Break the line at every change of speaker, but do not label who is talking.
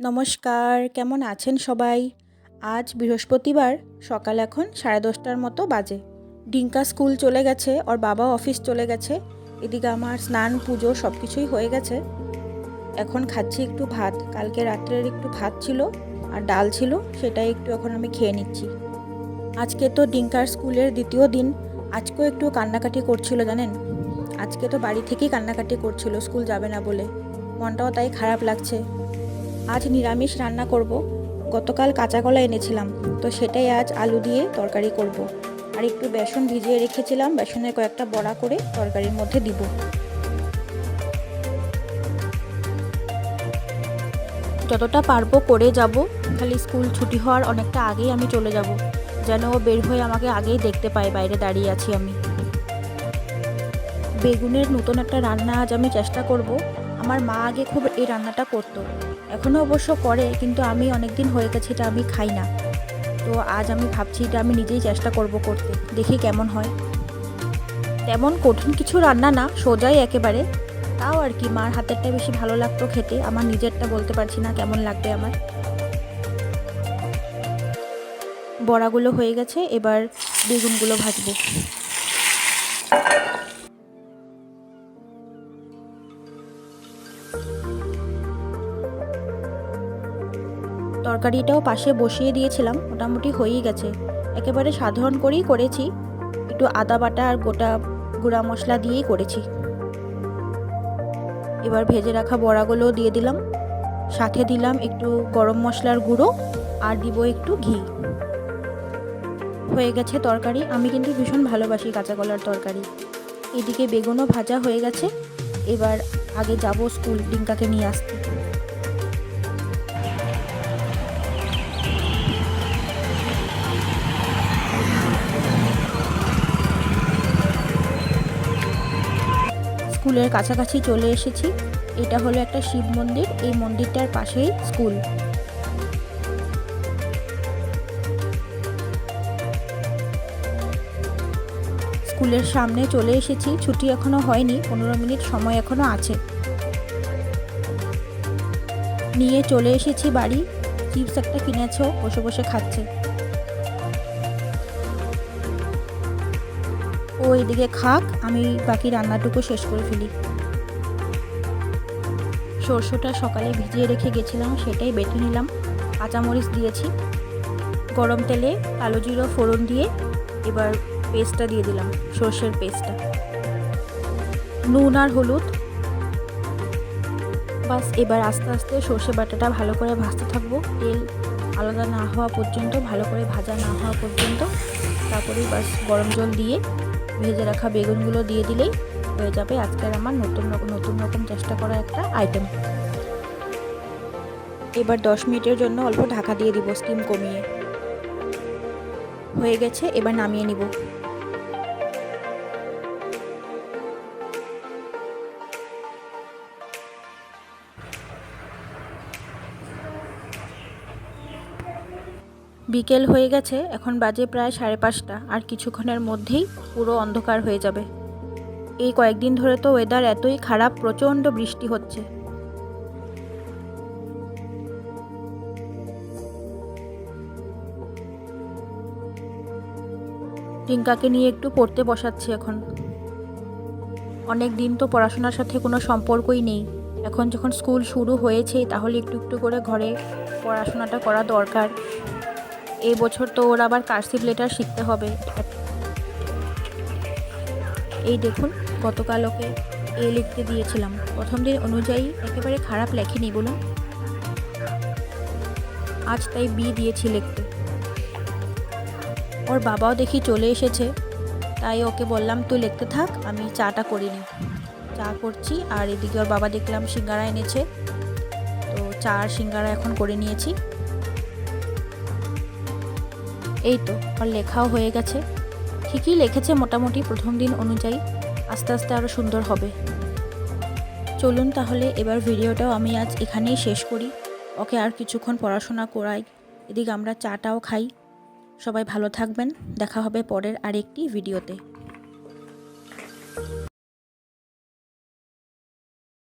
নমস্কার, কেমন আছেন সবাই? আজ বৃহস্পতিবার, সকাল এখন সাড়ে দশটার মতো বাজে। ডিঙ্কা স্কুল চলে গেছে, ওর বাবা অফিস চলে গেছে। এদিকে আমার স্নান, পুজো সব কিছুই হয়ে গেছে। এখন খাচ্ছি একটু ভাত। কালকে রাত্রের একটু ভাত ছিল আর ডাল ছিল, সেটাই একটু এখন আমি খেয়ে নিচ্ছি। আজকে তো ডিঙ্কার স্কুলের দ্বিতীয় দিন। আজকেও একটু কান্নাকাটি করছিল, জানেন? আজকে তো বাড়ি থেকেই কান্নাকাটি করছিল, স্কুল যাবে না বলে। মনটাও তাই খারাপ লাগছে। আজ নিরামিষ রান্না করব। গতকাল কাঁচা কলা এনেছিলাম, তো সেটাই আজ আলু দিয়ে তরকারি করব। আর একটু বেসন ভিজিয়ে রেখেছিলাম, বেসনের কয়েকটা বড়া করে তরকারির মধ্যে দিব। যতটা পারব করে যাব, খালি স্কুল ছুটি হওয়ার অনেকটা আগেই আমি চলে যাব, যেন ও বের হয়ে আমাকে আগেই দেখতে পায় বাইরে দাঁড়িয়ে আছি আমি। বেগুনের নতুন একটা রান্না আজ আমি চেষ্টা করব আমার মা আগে খুব এই রান্নাটা করতো। এখনও অবশ্য করে, কিন্তু আমি অনেক দিন হয়ে গেছে এটা আমি খাই না। তো আজ আমি ভাবছি এটা আমি নিজেই চেষ্টা করব করতে, দেখি কেমন হয়। তেমন কঠিন কিছু রান্না না, সোজাই একেবারে। তাও আর কি, মার হাতেরটা বেশি ভালো লাগতো খেতে, আমার নিজেরটা বলতে পারছি না কেমন লাগবে আমার। বড়াগুলো হয়ে গেছে, এবার বেগুনগুলো ভাজবো। তরকারিটাও পাশে বসিয়ে দিয়েছিলাম, মোটামুটি হয়েই গেছে। একেবারে সাধারণ করেই করেছি, একটু আদা বাটা আর গোটা গুঁড়া মশলা দিয়েই করেছি। এবার ভেজে রাখা বড়াগুলোও দিয়ে দিলাম। সাথে দিলাম একটু গরম মশলার গুঁড়ো আর দিব একটু ঘি। হয়ে গেছে তরকারি। আমি কিন্তু ভীষণ ভালোবাসি কাঁচা কলার তরকারি। এদিকে বেগুনও ভাজা হয়ে গেছে। এবার আগে যাব স্কুল, ডিঙ্কাকে নিয়ে আসতে। স্কুলের কাছাকাছি চলে এসেছি। এটা হলো একটা শিব মন্দির। এই মন্দিরটার পাশেই স্কুল। স্কুলের সামনে চলে এসেছি। ছুটি এখনও হয়নি। পনেরো মিনিট সময় এখনও আছে। নিয়ে চলে এসেছি বাড়ি। চিপস একটা কিনেছ, বসে বসে খাচ্ছে। ও এদিকে খাক, আমি বাকি রান্নাটুকু শেষ করে ফেলি। সরষেটা সকালে ভিজিয়ে রেখে গেছিলাম, সেটাই বেটে নিলাম। কাঁচামরিচ দিয়েছি, গরম তেলে কালো জিরো ফোড়ন দিয়ে এবার পেস্টটা দিয়ে দিলাম, সর্ষের পেস্টটা। নুন আর হলুদ। বাস, এবার আস্তে আস্তে সর্ষে বাটাটা ভালো করে ভাজতে থাকব। তেল আলাদা না হওয়া পর্যন্ত, ভালো করে ভাজা না হওয়া পর্যন্ত। তারপরেই বাস গরম জল দিয়ে ভেজে রাখা বেগুনগুলো দিয়ে দিলেই হয়ে যাবে আজকের আমার নতুন রকম নতুন রকম চেষ্টা করা একটা আইটেম এবার দশ মিনিটের জন্য অল্প ঢাকা দিয়ে দিব স্টিম কমিয়ে। হয়ে গেছে, এবার নামিয়ে নিব। বিকেল হয়ে গেছে, এখন বাজে প্রায় সাড়ে পাঁচটা, আর কিছুক্ষণের মধ্যেই পুরো অন্ধকার হয়ে যাবে। এই কয়েকদিন ধরে তো ওয়েদার এতই খারাপ, প্রচণ্ড বৃষ্টি হচ্ছে। টিঙ্কাকে নিয়ে একটু পড়তে বসাচ্ছি এখন। অনেক দিন তো পড়াশোনার সাথে কোনো সম্পর্কই নেই। এখন যখন স্কুল শুরু হয়েছে, তাহলে একটু একটু করে ঘরে পড়াশোনাটা করা দরকার। এই বছর তো ওর আবার কার্সিভ লেটার শিখতে হবে। এই দেখুন, গতকাল ওকে এ লিখতে দিয়েছিলাম। প্রথম দিন অনুযায়ী একেবারে খারাপ লেখেনি, বলুন। আজ তাই বি দিয়েছি লিখতে। ওর বাবাও দেখি চলে এসেছে, তাই ওকে বললাম, তুই লিখতে থাক, আমি চাটা করিনি চা করছি, আর এদিকে ওর বাবা দেখলাম সিঙ্গারা এনেছে। তো চা আর সিঙ্গারা এখন করে নিয়েছি। এই তো, আর লেখাও হয়ে গেছে। ঠিকই লিখেছে মোটামুটি প্রথম দিন অনুযায়ী। আস্তে আস্তে আরও সুন্দর হবে। চলুন তাহলে এবার ভিডিওটাও আমি আজ এখানেই শেষ করি। ওকে আর কিছুক্ষণ পড়াশোনা করাই। এদিকে আমরা চাটাও খাই। সবাই ভালো থাকবেন। দেখা হবে পরের আরেকটি ভিডিওতে।